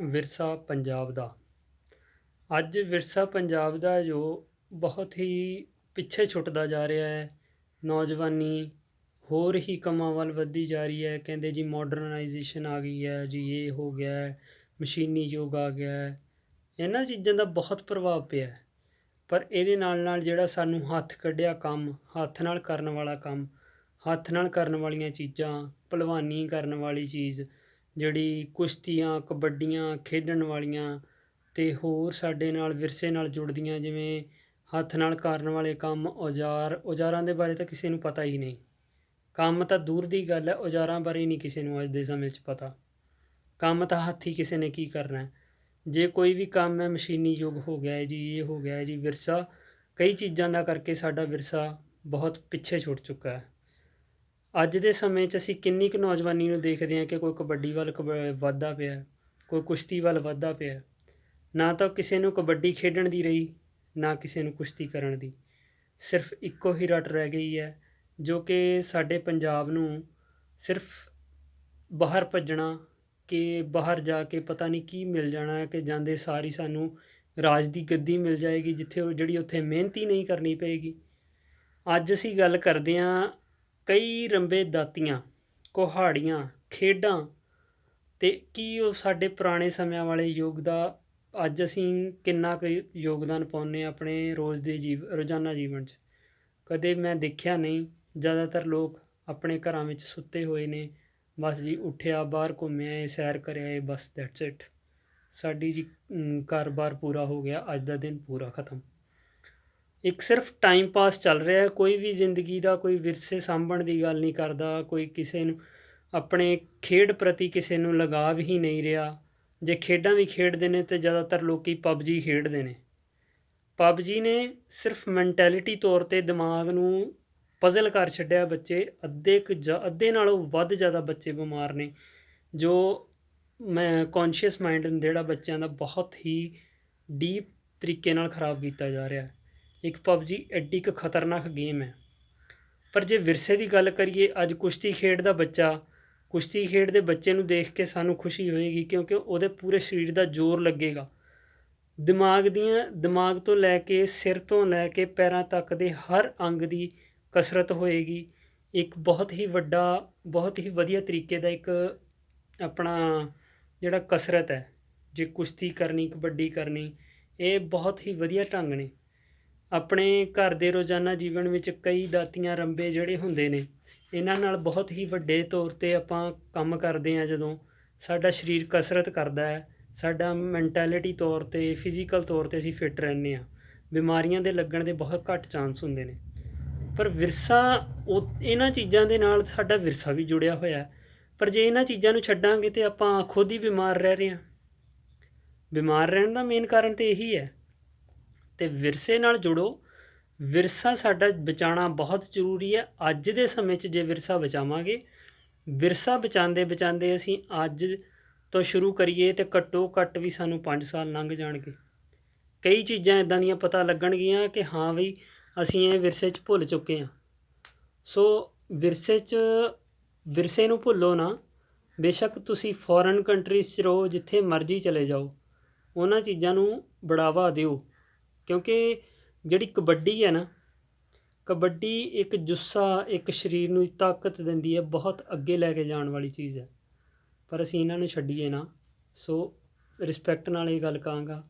ਵਿਰਸਾ ਪੰਜਾਬ ਦਾ ਅੱਜ ਵਿਰਸਾ ਪੰਜਾਬ ਦਾ ਜੋ ਬਹੁਤ ਹੀ ਪਿੱਛੇ ਛੁੱਟਦਾ ਜਾ ਰਿਹਾ ਹੈ, ਨੌਜਵਾਨੀ ਹੋਰ ਹੀ ਕੰਮਾਂ ਵੱਲ ਵੱਧਦੀ ਜਾ ਰਹੀ ਹੈ, ਕਹਿੰਦੇ ਜੀ ਮਾਡਰਨਾਈਜੇਸ਼ਨ ਆ ਗਈ ਹੈ, ਜੀ ਇਹ ਹੋ ਗਿਆ ਹੈ, ਮਸ਼ੀਨੀ ਯੁੱਗ ਆ ਗਿਆ ਹੈ ਇਹਨਾਂ ਚੀਜ਼ਾਂ ਦਾ ਬਹੁਤ ਪ੍ਰਭਾਵ ਪਿਆ ਹੈ। ਪਰ ਇਹਦੇ ਨਾਲ ਨਾਲ ਜਿਹੜਾ ਸਾਨੂੰ ਹੱਥ ਕੱਢਿਆ ਕੰਮ, ਹੱਥ ਨਾਲ ਕਰਨ ਵਾਲਾ ਕੰਮ, ਹੱਥ ਨਾਲ ਕਰਨ ਵਾਲੀਆਂ ਚੀਜ਼ਾਂ, ਭਲਵਾਨੀ ਕਰਨ ਵਾਲੀ ਚੀਜ਼ ਜਿਹੜੀ ਕੁਸ਼ਤੀਆਂ, ਕਬੱਡੀਆਂ, ਖੇਡਣ ਵਾਲੀਆਂ ਅਤੇ ਹੋਰ ਸਾਡੇ ਨਾਲ ਵਿਰਸੇ ਨਾਲ ਜੁੜਦੀਆਂ, ਜਿਵੇਂ ਹੱਥ ਨਾਲ ਕਰਨ ਵਾਲੇ ਕੰਮ, ਔਜ਼ਾਰ, ਔਜ਼ਾਰਾਂ ਦੇ ਬਾਰੇ ਤਾਂ ਕਿਸੇ ਨੂੰ ਪਤਾ ਹੀ ਨਹੀਂ। ਕੰਮ ਤਾਂ ਦੂਰ ਦੀ ਗੱਲ ਹੈ, ਔਜ਼ਾਰਾਂ ਬਾਰੇ ਨਹੀਂ ਕਿਸੇ ਨੂੰ ਅੱਜ ਦੇ ਸਮੇਂ 'ਚ ਪਤਾ। ਕੰਮ ਤਾਂ ਹੱਥੀਂ ਕਿਸੇ ਨੇ ਕੀ ਕਰਨਾ ਜੇ ਕੋਈ ਵੀ ਕੰਮ ਹੈ ਮਸ਼ੀਨੀ ਯੁੱਗ ਹੋ ਗਿਆ ਹੈ ਜੀ, ਇਹ ਹੋ ਗਿਆ ਹੈ ਜੀ, ਵਿਰਸਾ, ਕਈ ਚੀਜ਼ਾਂ ਦਾ ਕਰਕੇ ਸਾਡਾ ਵਿਰਸਾ ਬਹੁਤ ਪਿੱਛੇ ਛੁੱਟ ਚੁੱਕਾ ਹੈ। ਅੱਜ ਦੇ ਸਮੇਂ 'ਚ ਅਸੀਂ ਕਿੰਨੀ ਕੁ ਨੌਜਵਾਨੀ ਨੂੰ ਦੇਖਦੇ ਹਾਂ ਕਿ ਕੋਈ ਕਬੱਡੀ ਵੱਲ ਕਬ, ਵੱਧਦਾ ਪਿਆ, ਕੋਈ ਕੁਸ਼ਤੀ ਵੱਲ ਵੱਧਦਾ ਪਿਆ। ਨਾ ਤਾਂ ਕਿਸੇ ਨੂੰ ਕਬੱਡੀ ਖੇਡਣ ਦੀ ਰਹੀ, ਨਾ ਕਿਸੇ ਨੂੰ ਕੁਸ਼ਤੀ ਕਰਨ ਦੀ। ਸਿਰਫ ਇੱਕੋ ਹੀ ਰੱਟ ਰਹਿ ਗਈ ਹੈ, ਜੋ ਕਿ ਸਾਡੇ ਪੰਜਾਬ ਨੂੰ ਸਿਰਫ ਬਾਹਰ ਭੱਜਣਾ ਕਿ ਬਾਹਰ ਜਾ ਕੇ ਪਤਾ ਨਹੀਂ ਕੀ ਮਿਲ ਜਾਣਾ ਹੈ ਕਿ ਜਾਂਦੇ ਸਾਰੀ ਸਾਨੂੰ ਰਾਜ ਦੀ ਗੱਦੀ ਮਿਲ ਜਾਏਗੀ, ਜਿੱਥੇ ਉਹ, ਜਿਹੜੀ ਉੱਥੇ ਮਿਹਨਤ ਹੀ ਨਹੀਂ ਕਰਨੀ ਪਏਗੀ। ਅੱਜ ਅਸੀਂ ਗੱਲ ਕਰਦੇ ਹਾਂ ਕਈ ਰੰਬੇ ਦਾਤੀਆਂ, ਕੁਹਾੜੀਆਂ, ਖੇਡਾਂ ਅਤੇ ਕੀ ਉਹ ਸਾਡੇ ਪੁਰਾਣੇ ਸਮਿਆਂ ਵਾਲੇ ਯੁੱਗ ਦਾ, ਅੱਜ ਅਸੀਂ ਕਿੰਨਾ ਕੁ ਯੋਗਦਾਨ ਪਾਉਂਦੇ ਹਾਂ ਆਪਣੇ ਰੋਜ਼ ਦੇ ਜੀਵ, ਰੋਜ਼ਾਨਾ ਜੀਵਨ 'ਚ? ਕਦੇ ਮੈਂ ਦੇਖਿਆ ਨਹੀਂ, ਜ਼ਿਆਦਾਤਰ ਲੋਕ ਆਪਣੇ ਘਰਾਂ ਵਿੱਚ ਸੁੱਤੇ ਹੋਏ ਨੇ, ਬਸ ਜੀ ਉੱਠਿਆ, ਬਾਹਰ ਘੁੰਮਿਆ ਏ ਸੈਰ ਕਰਿਆ ਏ ਬਸ ਦੈਟਸ ਇਟ ਸਾਡੀ ਜੀ ਕਾਰੋਬਾਰ ਪੂਰਾ ਹੋ ਗਿਆ, ਅੱਜ ਦਾ ਦਿਨ ਪੂਰਾ ਖਤਮ। ਇੱਕ ਸਿਰਫ ਟਾਈਮ ਪਾਸ ਚੱਲ ਰਿਹਾ ਕੋਈ ਵੀ ਜ਼ਿੰਦਗੀ ਦਾ ਕੋਈ ਵਿਰਸੇ ਸਾਂਭਣ ਦੀ ਗੱਲ ਨਹੀਂ ਕਰਦਾ, ਕੋਈ ਕਿਸੇ ਨੂੰ ਆਪਣੇ ਖੇਡ ਪ੍ਰਤੀ ਕਿਸੇ ਨੂੰ ਲਗਾਵ ਹੀ ਨਹੀਂ ਰਿਹਾ। ਜੇ ਖੇਡਾਂ ਵੀ ਖੇਡਦੇ ਨੇ ਤੇ ਜ਼ਿਆਦਾਤਰ ਲੋਕੀ ਪਬਜੀ ਖੇਡਦੇ ਨੇ। ਪਬਜੀ ਨੇ ਸਿਰਫ ਮੈਂਟੈਲਿਟੀ ਤੌਰ ਤੇ ਦਿਮਾਗ ਨੂੰ ਪਜ਼ਲ ਕਰ ਛੱਡਿਆ ਬੱਚੇ, ਅੱਧੇ ਕੁ ਅੱਧੇ ਨਾਲੋਂ ਵੱਧ ਜ਼ਿਆਦਾ ਬੱਚੇ ਬਿਮਾਰ ਨੇ, ਜੋ ਮੈਂ ਕੌਨਸ਼ੀਅਸ ਮਾਈਂਡ ਜਿਹੜਾ ਬੱਚਿਆਂ ਦਾ ਬਹੁਤ ਹੀ ਡੀਪ ਤਰੀਕੇ ਨਾਲ ਖਰਾਬ ਕੀਤਾ ਜਾ ਰਿਹਾ ਹੈ। ਇੱਕ ਪਬਜੀ ਐਡੀ ਇੱਕ ਖਤਰਨਾਕ ਗੇਮ ਹੈ। ਪਰ ਜੇ ਵਿਰਸੇ ਦੀ ਗੱਲ ਕਰੀਏ, ਅੱਜ ਕੁਸ਼ਤੀ ਖੇਡ ਦਾ ਬੱਚਾ, ਕੁਸ਼ਤੀ ਖੇਡਦੇ ਬੱਚੇ ਨੂੰ ਦੇਖ ਕੇ ਸਾਨੂੰ ਖੁਸ਼ੀ ਹੋਏਗੀ ਕਿਉਂਕਿ ਉਹਦੇ ਪੂਰੇ ਸਰੀਰ ਦਾ ਜ਼ੋਰ ਲੱਗੇਗਾ। ਦਿਮਾਗ ਦੀਆਂ, ਦਿਮਾਗ ਤੋਂ ਲੈ ਕੇ ਸਿਰ ਤੋਂ ਲੈ ਕੇ ਪੈਰਾਂ ਤੱਕ ਦੇ ਹਰ ਅੰਗ ਦੀ ਕਸਰਤ ਹੋਏਗੀ। ਇੱਕ ਬਹੁਤ ਹੀ ਵੱਡਾ, ਬਹੁਤ ਹੀ ਵਧੀਆ ਤਰੀਕੇ ਦਾ ਇੱਕ ਆਪਣਾ ਜਿਹੜਾ ਕਸਰਤ ਹੈ, ਜੇ ਕੁਸ਼ਤੀ ਕਰਨੀ, ਕਬੱਡੀ ਕਰਨੀ, ਇਹ ਬਹੁਤ ਹੀ ਵਧੀਆ ਢੰਗ ਨੇ। ਆਪਣੇ ਘਰ ਦੇ ਰੋਜ਼ਾਨਾ ਜੀਵਨ ਵਿੱਚ ਕਈ ਦਾਤੀਆਂ ਰੰਬੇ ਜਿਹੜੇ ਹੁੰਦੇ ਨੇ, ਇਹਨਾਂ ਨਾਲ ਬਹੁਤ ਹੀ ਵੱਡੇ ਤੌਰ 'ਤੇ ਆਪਾਂ ਕੰਮ ਕਰਦੇ ਹਾਂ ਜਦੋਂ ਸਾਡਾ ਸਰੀਰ ਕਸਰਤ ਕਰਦਾ ਹੈ, ਸਾਡਾ ਮੈਂਟੈਲਿਟੀ ਤੌਰ 'ਤੇ ਫਿਜ਼ੀਕਲ ਤੌਰ 'ਤੇ ਅਸੀਂ ਫਿੱਟ ਰਹਿੰਦੇ ਹਾਂ, ਬਿਮਾਰੀਆਂ ਦੇ ਲੱਗਣ ਦੇ ਬਹੁਤ ਘੱਟ ਚਾਂਸ ਹੁੰਦੇ ਨੇ। ਪਰ ਵਿਰਸਾ ਉਹ, ਇਹਨਾਂ ਚੀਜ਼ਾਂ ਦੇ ਨਾਲ ਸਾਡਾ ਵਿਰਸਾ ਵੀ ਜੁੜਿਆ ਹੋਇਆ ਪਰ ਜੇ ਇਹਨਾਂ ਚੀਜ਼ਾਂ ਨੂੰ ਛੱਡਾਂਗੇ ਤੇ ਆਪਾਂ ਖੁਦ ਹੀ ਬਿਮਾਰ ਰਹਿ ਰਹੇ ਹਾਂ। ਬਿਮਾਰ ਰਹਿਣ ਦਾ ਮੇਨ ਕਾਰਨ ਤੇ ਇਹੀ ਹੈ ਤੇ ਵਿਰਸੇ ਨਾਲ ਜੁੜੋ। ਵਿਰਸਾ ਸਾਡਾ ਬਚਾਉਣਾ ਬਹੁਤ ਜ਼ਰੂਰੀ ਹੈ। ਅੱਜ ਦੇ ਸਮੇਂ 'ਚ ਜੇ ਵਿਰਸਾ ਬਚਾਵਾਂਗੇ, ਵਿਰਸਾ ਬਚਾਉਂਦੇ ਬਚਾਉਂਦੇ ਅਸੀਂ ਅੱਜ ਤੋਂ ਸ਼ੁਰੂ ਕਰੀਏ ਤੇ ਘੱਟੋ ਘੱਟ ਵੀ ਸਾਨੂੰ 5 ਸਾਲ ਲੰਘ ਜਾਣਗੇ। ਕਈ ਚੀਜ਼ਾਂ ਇਦਾਂ ਦੀਆਂ ਪਤਾ ਲੱਗਣਗੀਆਂ ਕਿ ਹਾਂ ਬਈ ਅਸੀਂ ਇਹ ਵਿਰਸੇ 'ਚ ਭੁੱਲ ਚੁੱਕੇ ਹਾਂ। ਸੋ ਵਿਰਸੇ 'ਚ, ਵਿਰਸੇ ਨੂੰ ਭੁੱਲੋ ਨਾ। ਬੇਸ਼ੱਕ ਤੁਸੀਂ ਫੋਰਨ ਕੰਟਰੀਜ਼ 'ਚ ਰਹੋ, ਜਿੱਥੇ ਮਰਜ਼ੀ ਚਲੇ ਜਾਓ। ਉਹਨਾਂ ਚੀਜ਼ਾਂ ਨੂੰ ਬੜਾਵਾ ਦਿਓ। ਕਿਉਂਕਿ ਜਿਹੜੀ ਕਬੱਡੀ ਹੈ ਨਾ, ਕਬੱਡੀ ਇੱਕ ਜੁੱਸਾ, ਇੱਕ ਸਰੀਰ ਨੂੰ ਤਾਕਤ ਦਿੰਦੀ ਹੈ, ਬਹੁਤ ਅੱਗੇ ਲੈ ਕੇ ਜਾਣ ਵਾਲੀ ਚੀਜ਼ ਹੈ। ਪਰ ਅਸੀਂ ਇਹਨਾਂ ਨੂੰ ਛੱਡੀਏ ਨਾ। ਸੋ ਰਿਸਪੈਕਟ ਨਾਲ ਇਹ ਗੱਲ ਕਹਾਂਗਾ।